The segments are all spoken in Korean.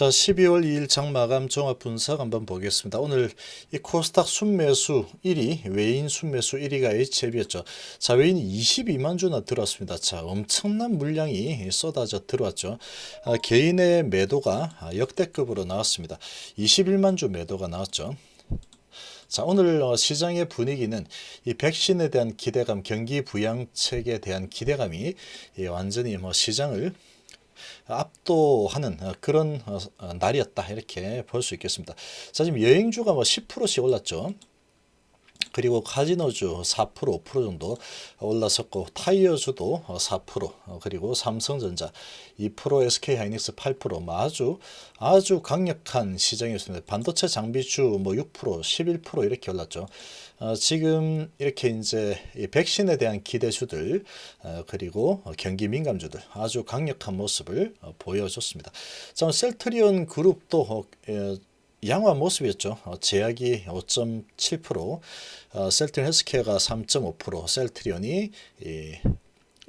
자, 12월 2일 장마감 종합 분석 한번 보겠습니다. 오늘 이 코스닥 순매수 1위, 외인 순매수 1위가 HLB였죠. 자, 외인이 22만 주나 들어왔습니다. 자, 엄청난 물량이 쏟아져 들어왔죠. 아, 개인의 매도가 아, 역대급으로 나왔습니다. 21만 주 매도가 나왔죠. 자, 오늘 어, 시장의 분위기는 이 백신에 대한 기대감, 경기 부양책에 대한 기대감이 이 완전히 뭐 시장을 압도하는 어, 그런 어, 어, 날이었다 이렇게 볼 수 있겠습니다. 자 지금 여행주가 뭐 10%씩 올랐죠. 그리고 카지노주 4% 5% 정도 올랐었고 타이어주도 4% 어, 그리고 삼성전자 2% SK하이닉스 8%뭐 아주 아주 강력한 시장이었습니다. 반도체 장비주 뭐 6% 11% 이렇게 올랐죠. 어, 지금 이렇게 이제 이 백신에 대한 기대주들 어, 그리고 경기 민감주들 아주 강력한 모습을 어, 보여줬습니다. 자, 셀트리온 그룹도 어, 에, 양호한 모습이었죠. 어, 제약이 5.7%, 어, 셀트리온 헬스케어가 3.5%, 셀트리온이 이,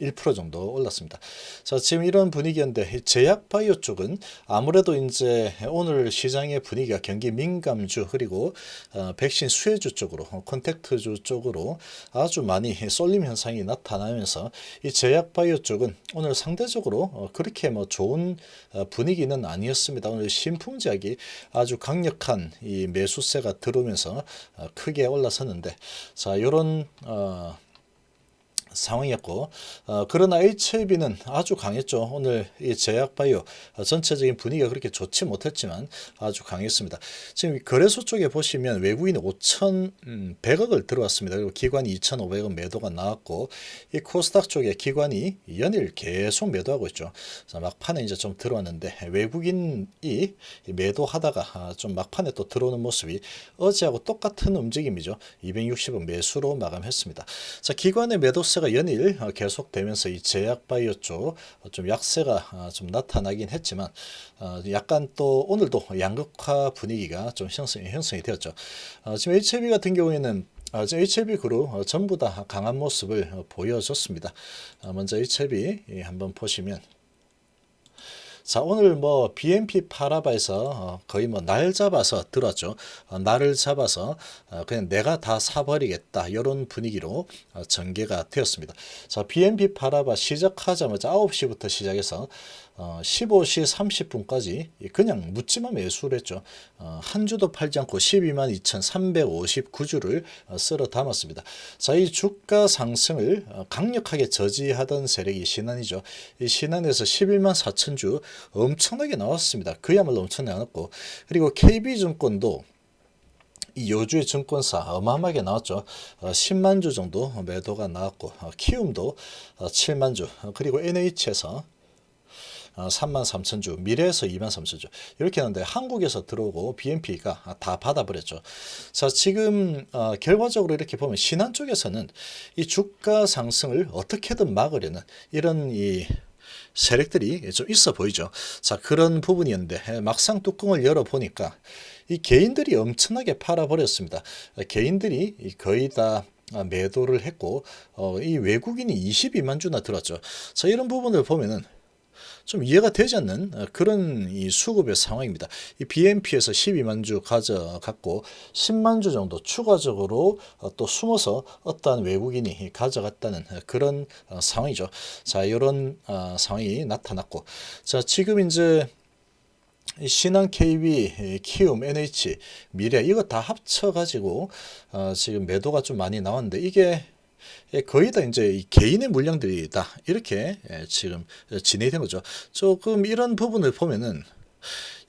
1% 정도 올랐습니다. 자, 지금 이런 분위기인데 이 제약 바이오 쪽은 아무래도 이제 오늘 시장의 분위기가 경기 민감주 그리고 어, 백신 수혜주 쪽으로 어, 콘택트주 쪽으로 아주 많이 쏠림 현상이 나타나면서 이 제약 바이오 쪽은 오늘 상대적으로 어, 그렇게 뭐 좋은 어, 분위기는 아니었습니다. 오늘 신풍제약이 아주 강력한 이 매수세가 들어오면서 어, 크게 올라섰는데 자, 요런 어 상황이었고 어, 그러나 HLB는 아주 강했죠. 오늘 이 제약바이오 어, 전체적인 분위기가 그렇게 좋지 못했지만 아주 강했습니다. 지금 거래소 쪽에 보시면 외국인 5,100억을 들어왔습니다. 그리고 기관이 2,500억 매도가 나왔고 이 코스닥 쪽에 기관이 연일 계속 매도하고 있죠. 그래서 막판에 이제 좀 들어왔는데 외국인이 매도하다가 아, 좀 막판에 또 들어오는 모습이 어제하고 똑같은 움직임이죠. 260억 매수로 마감했습니다. 자 기관의 매도세 약세가 연일 어, 계속되면서 이 제약 바이오 쪽 좀 약세가 어, 좀 나타나긴 했지만 어, 약간 또 오늘도 양극화 분위기가 좀 형성이, 형성이 되었죠. 지금 HLB 같은 경우에는 아, HLB 그룹 전부 다 강한 모습을 보여줬습니다. 먼저 HLB 한번 보시면 자 오늘 뭐 BNP 파라바에서 어, 거의 뭐 날 잡아서 들었죠. 어, 날을 잡아서 어, 그냥 내가 다 사버리겠다 이런 분위기로 어, 전개가 되었습니다. 자 BNP 파라바 시작하자마자 9시부터 시작해서 어, 15시 30분까지 그냥 묻지마 매수를 했죠. 어, 한 주도 팔지 않고 12만 2,359주를 어, 쓸어 담았습니다. 자, 이 주가 상승을 어, 강력하게 저지하던 세력이 신한이죠. 이 신한에서 11만 4천 주 엄청나게 나왔습니다. 그야말로 엄청나게 나왔고 그리고 KB증권도 이 여주의 증권사 어마어마하게 나왔죠. 어, 10만 주 정도 매도가 나왔고 어, 키움도 어, 7만 주 어, 그리고 NH에서 어, 3만 3천 주, 미래에서 2만 3천 주 이렇게 하는데 한국에서 들어오고 BNP가 다 받아버렸죠. 자 지금 어, 결과적으로 이렇게 보면 신한 쪽에서는 이 주가 상승을 어떻게든 막으려는 이런 이 세력들이 좀 있어 보이죠. 자 그런 부분이었는데 막상 뚜껑을 열어 보니까 이 개인들이 엄청나게 팔아 버렸습니다. 개인들이 거의 다 매도를 했고 어, 이 외국인이 22만 주나 들었죠. 자 이런 부분을 보면은 좀 이해가 되지 않는 어, 그런 이 수급의 상황입니다. 이 BNP에서 12만 주 가져갔고 10만 주 정도 추가적으로 어, 또 숨어서 어떠한 외국인이 가져갔다는 그런 어, 상황이죠. 자, 이런 상황이 나타났고 자, 지금 이제 신한 KB, 키움, NH, 미래 이거 다 합쳐가지고 어, 지금 매도가 좀 많이 나왔는데 이게 예, 거의 다 이제 이 개인의 물량들이다 이렇게 예, 지금 진행이 된 거죠. 조금 이런 부분을 보면은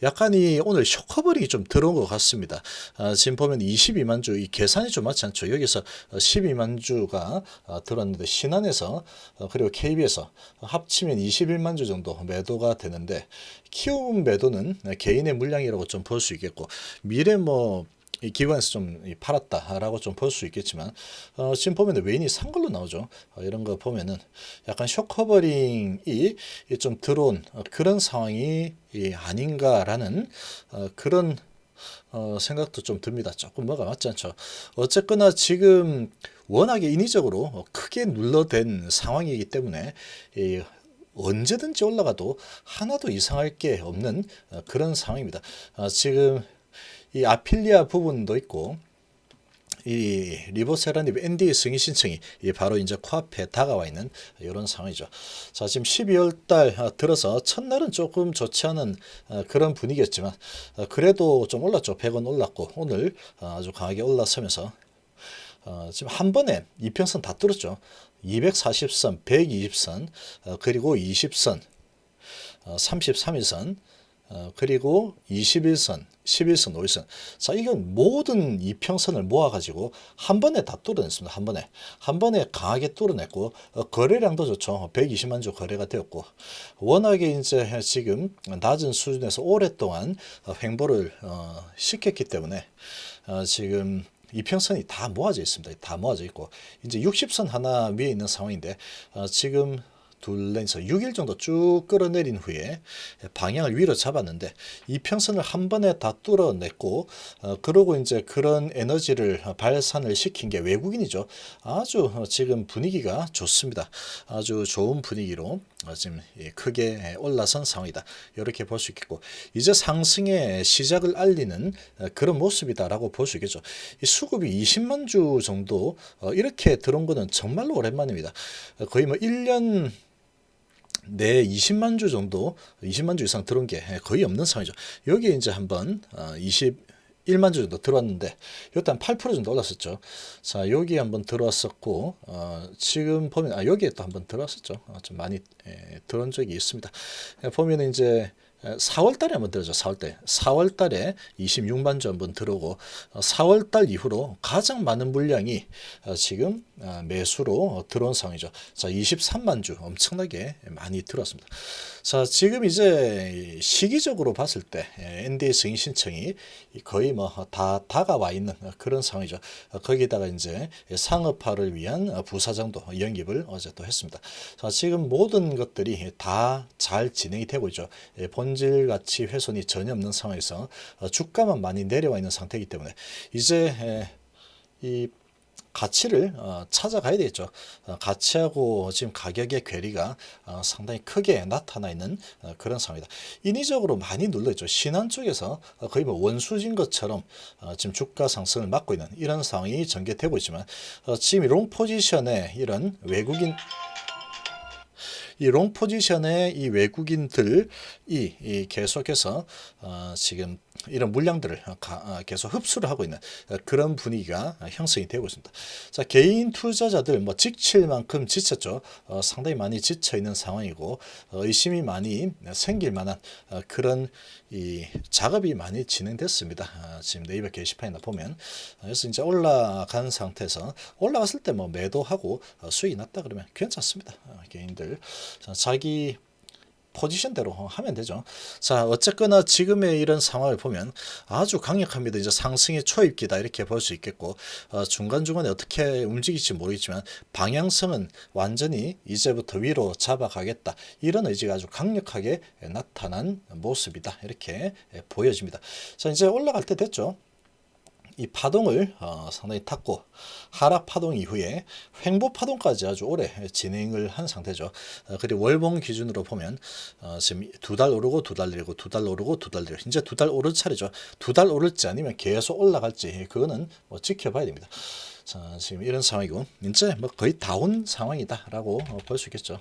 약간 이 오늘 쇼커버링이 좀 들어온 것 같습니다. 아, 지금 보면 22만 주, 이 계산이 좀 맞지 않죠. 여기서 12만 주가 어, 들었는데 신한에서 어, 그리고 KB에서 합치면 21만 주 정도 매도가 되는데 키움 매도는 개인의 물량이라고 좀 볼 수 있겠고 미래 뭐 이 기관에서 좀 팔았다라고 좀 볼 수 있겠지만 어, 지금 보면 외인이 산 걸로 나오죠. 어, 이런 거 보면은 약간 쇼커버링이 좀 들어온 그런 상황이 아닌가라는 어, 그런 어, 생각도 좀 듭니다. 조금 뭐가 맞지 않죠. 어쨌거나 지금 워낙에 인위적으로 크게 눌러댄 상황이기 때문에 이 언제든지 올라가도 하나도 이상할 게 없는 어, 그런 상황입니다. 어, 지금 이 아필리아 부분도 있고 이 리보세라님 ND 승인 신청이 이 바로 이제 코앞에 다가와 있는 이런 상황이죠. 자 지금 12월 달 어, 들어서 첫날은 조금 좋지 않은 어, 그런 분위기였지만 어, 그래도 좀 올랐죠. 100원 올랐고 오늘 어, 아주 강하게 올라서면서 어, 지금 한 번에 이평선 다 뚫었죠. 240선, 120선, 어, 그리고 20선, 어, 33일선, 어, 그리고 21선, 11선, 5일선. 자, 이건 모든 이평선을 모아가지고 한 번에 다 뚫어냈습니다. 한 번에. 한 번에 강하게 뚫어냈고, 어, 거래량도 좋죠. 120만 주 거래가 되었고, 워낙에 이제 지금 낮은 수준에서 오랫동안 어, 횡보를 어, 시켰기 때문에 어, 지금 이평선이 다 모아져 있습니다. 다 모아져 있고 이제 60선 하나 위에 있는 상황인데 어, 지금 둘레에서 6일 정도 쭉 끌어내린 후에 방향을 위로 잡았는데 이평선을 한 번에 다 뚫어냈고 어, 그러고 이제 그런 에너지를 발산을 시킨 게 외국인이죠. 아주 어, 지금 분위기가 좋습니다. 아주 좋은 분위기로 어, 지금 예, 크게 올라선 상황이다. 이렇게 볼 수 있겠고 이제 상승의 시작을 알리는 어, 그런 모습이다라고 볼 수 있겠죠. 이 수급이 20만 주 정도 어, 이렇게 들어온 거는 정말로 오랜만입니다. 어, 거의 뭐 1년 내 20만 주 정도, 20만 주 이상 들어온 게 거의 없는 상황이죠. 여기에 이제 한번 어, 21만 주 정도 들어왔는데 이때 한 8% 정도 올랐었죠. 자 여기 한번 들어왔었고 어, 지금 보면 아 여기에 또 한번 들어왔었죠. 어, 좀 많이 예, 들어온 적이 있습니다. 보면 이제 4월 달에 한번 들어죠. 4월 달. 4월 달에 26만 주 한번 들어오고 4월 달 이후로 가장 많은 물량이 어, 지금 어, 매수로 들어온 상황이죠. 자, 23만 주 엄청나게 많이 들어왔습니다. 자, 지금 이제 시기적으로 봤을 때 NDA 승인 신청이 거의 뭐 다 다가와 있는 그런 상황이죠. 어, 거기다가 이제 상업화를 위한 부사장도 영입을 어제 또 했습니다. 자, 지금 모든 것들이 다 잘 진행이 되고 있죠. 본 본질 가치 훼손이 전혀 없는 상황에서 어, 주가만 많이 내려와 있는 상태이기 때문에 이제 이 가치를 어, 찾아가야 되겠죠. 어, 가치하고 지금 가격의 괴리가 상당히 크게 나타나 있는 그런 상황이다. 인위적으로 많이 눌러있죠. 신한 쪽에서 거의 뭐 원수진 것처럼 지금 주가 상승을 막고 있는 이런 상황이 전개되고 있지만 지금 롱 포지션에 이런 외국인 이 롱 포지션의 이 외국인들이 이 계속해서 어, 지금 이런 물량들을 어, 계속 흡수를 하고 있는 그런 분위기가 형성이 되고 있습니다. 자, 개인 투자자들 뭐 지칠 만큼 지쳤죠. 어, 상당히 많이 지쳐 있는 상황이고 어, 의심이 많이 생길 만한 어, 그런 이 작업이 많이 진행됐습니다. 아, 지금 네이버 게시판이나 보면 그래서 이제 올라간 상태에서 올라갔을 때 뭐 매도하고 수익이 났다 그러면 괜찮습니다. 개인들 자기 포지션대로 하면 되죠. 자, 어쨌거나 지금의 이런 상황을 보면 아주 강력합니다. 이제 상승의 초입기다 이렇게 볼 수 있겠고 어, 중간중간에 어떻게 움직일지 모르겠지만 방향성은 완전히 이제부터 위로 잡아가겠다. 이런 의지가 아주 강력하게 나타난 모습이다. 이렇게 보여집니다. 자, 이제 올라갈 때 됐죠. 이 파동을 어, 상당히 탔고 하락 파동 이후에 횡보 파동까지 아주 오래 진행을 한 상태죠. 어, 그리고 월봉 기준으로 보면 어, 지금 두 달 오르고 두 달 내리고 두 달 오르고 두 달 내리고 이제 두 달 오를 차례죠. 두 달 오를지 아니면 계속 올라갈지 그거는 뭐 지켜봐야 됩니다. 자, 지금 이런 상황이고 이제 뭐 거의 다운 상황이다라고 어, 볼수 있겠죠.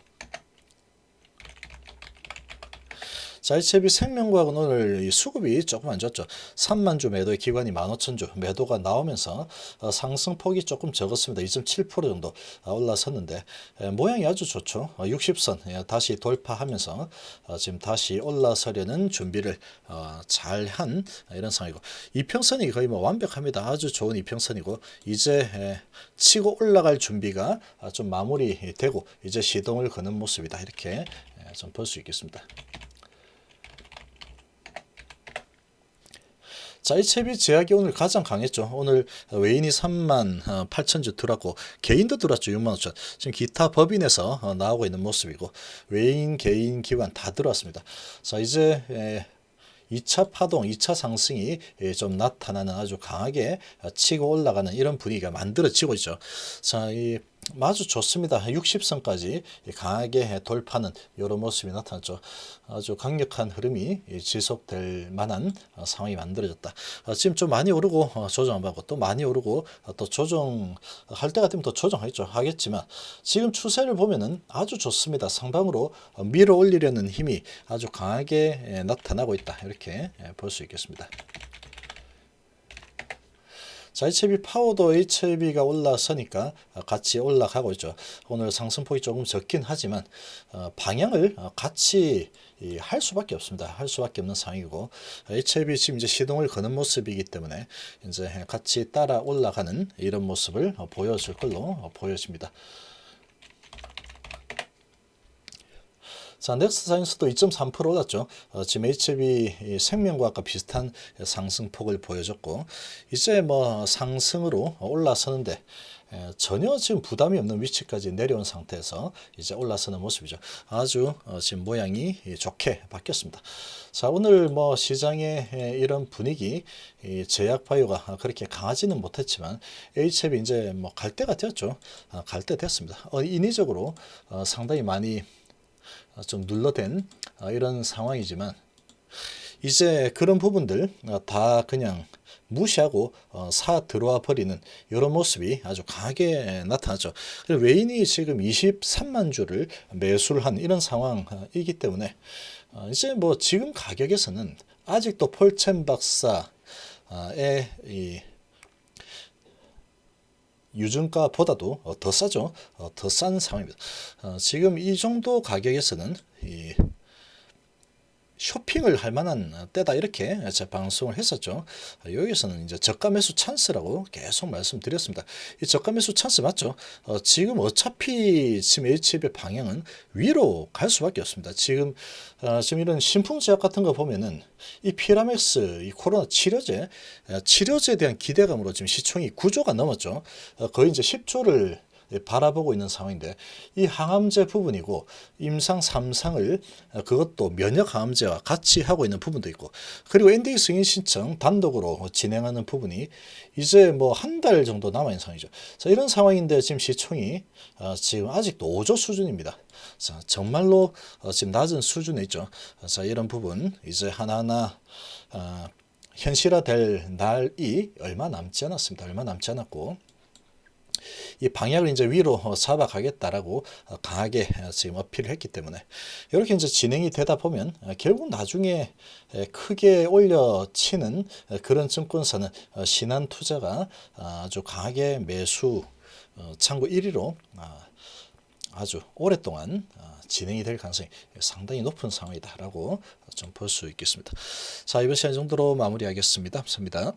자이체비 생명과학은 오늘 수급이 조금 안 좋았죠. 3만 주 매도의 기관이 15,000주 매도가 나오면서 어, 상승폭이 조금 적었습니다. 2.7% 정도 어, 올라섰는데 모양이 아주 좋죠. 60선 어, 예, 다시 돌파하면서 지금 다시 올라서려는 준비를 잘한 이런 상황이고 이평선이 거의 뭐 완벽합니다. 아주 좋은 이평선이고 이제 치고 올라갈 준비가 좀 마무리되고 이제 시동을 거는 모습이다. 이렇게 좀 볼 수 있겠습니다. 자, 이 채비 제약이 오늘 가장 강했죠. 오늘 외인이 3만 8천 주 들어왔고 개인도 들어왔죠. 6만 5천. 지금 기타 법인에서 어, 나오고 있는 모습이고 외인, 개인, 기관 다 들어왔습니다. 자, 이제 2차 파동, 2차 상승이 좀 나타나는 아주 강하게 치고 올라가는 이런 분위기가 만들어지고 있죠. 자, 이 아주 좋습니다. 60선까지 강하게 돌파는 이런 모습이 나타났죠. 아주 강력한 흐름이 지속될 만한 어, 상황이 만들어졌다. 어, 지금 좀 많이 오르고 어, 조정하고 또 많이 오르고 어, 또 조정할 때가 되면 또 조정하겠죠. 하겠지만 지금 추세를 보면은 아주 좋습니다. 상방으로 어, 밀어 올리려는 힘이 아주 강하게 예, 나타나고 있다. 이렇게 볼 수 있겠습니다. 자, HB 파워도 HB가 올라서니까 같이 올라가고 있죠. 오늘 상승폭이 조금 적긴 하지만 어, 방향을 어, 같이 이, 할 수밖에 없습니다. 할 수밖에 없는 상황이고 HB 지금 이제 시동을 거는 모습이기 때문에 이제 같이 따라 올라가는 이런 모습을 어, 보여줄 걸로 어, 보여집니다. 자, 넥스 사이언스도 2.3% 올랐죠. 어, 지금 HB 이 생명과학과 비슷한 상승폭을 보여줬고, 이제 뭐 상승으로 올라서는데, 에, 전혀 지금 부담이 없는 위치까지 내려온 상태에서 이제 올라서는 모습이죠. 아주 어, 지금 모양이 좋게 바뀌었습니다. 자, 오늘 뭐 시장의 에, 이런 분위기, 이 제약 바이오가 그렇게 강하지는 못했지만 HB 이제 뭐 갈 때가 되었죠. 아, 갈때 됐습니다. 어, 인위적으로 어, 상당히 많이 어, 좀 눌러댄 어, 이런 상황이지만 이제 그런 부분들 어, 다 그냥 무시하고 어, 사 들어와 버리는 이런 모습이 아주 강하게 나타나죠. 외인이 지금 23만 주를 매수를 한 이런 상황이기 때문에 어, 이제 뭐 지금 가격에서는 아직도 폴첸 박사의 이 유증가보다도 어, 더 싸죠. 어, 더싼 상황입니다. 어, 지금 이 정도 가격에서는 이 쇼핑을 할 만한 때다 이렇게 제 방송을 했었죠. 여기서는 이제 저가 매수 찬스라고 계속 말씀드렸습니다. 이 저가 매수 찬스 맞죠? 어, 지금 어차피 지금 HB의 방향은 위로 갈 수밖에 없습니다. 지금 어, 지금 이런 신풍 제약 같은 거 보면은 이 피라맥스 이 코로나 치료제 어, 치료제에 대한 기대감으로 지금 시총이 9조가 넘었죠. 어, 거의 이제 10조를 예, 바라보고 있는 상황인데 이 항암제 부분이고 임상 3상을 어, 그것도 면역 항암제와 같이 하고 있는 부분도 있고 그리고 NDA 승인 신청 단독으로 진행하는 부분이 이제 뭐 한 달 정도 남아 있는 상황이죠. 자, 이런 상황인데 지금 시총이 어, 지금 아직도 5조 수준입니다. 자, 정말로 어, 지금 낮은 수준에 있죠. 자, 이런 부분 이제 하나하나 어, 현실화될 날이 얼마 남지 않았습니다. 얼마 남지 않았고 이 방향을 이제 위로 어, 잡아가겠다라고 어, 강하게 어, 지금 어필을 했기 때문에 이렇게 이제 진행이 되다 보면 결국 나중에 크게 올려치는 그런 증권사는 신한 투자가 아주 강하게 매수 창구 1위로 아주 오랫동안 진행이 될 가능성이 상당히 높은 상황이다라고 좀 볼 수 있겠습니다. 자 이번 시간 정도로 마무리하겠습니다. 감사합니다.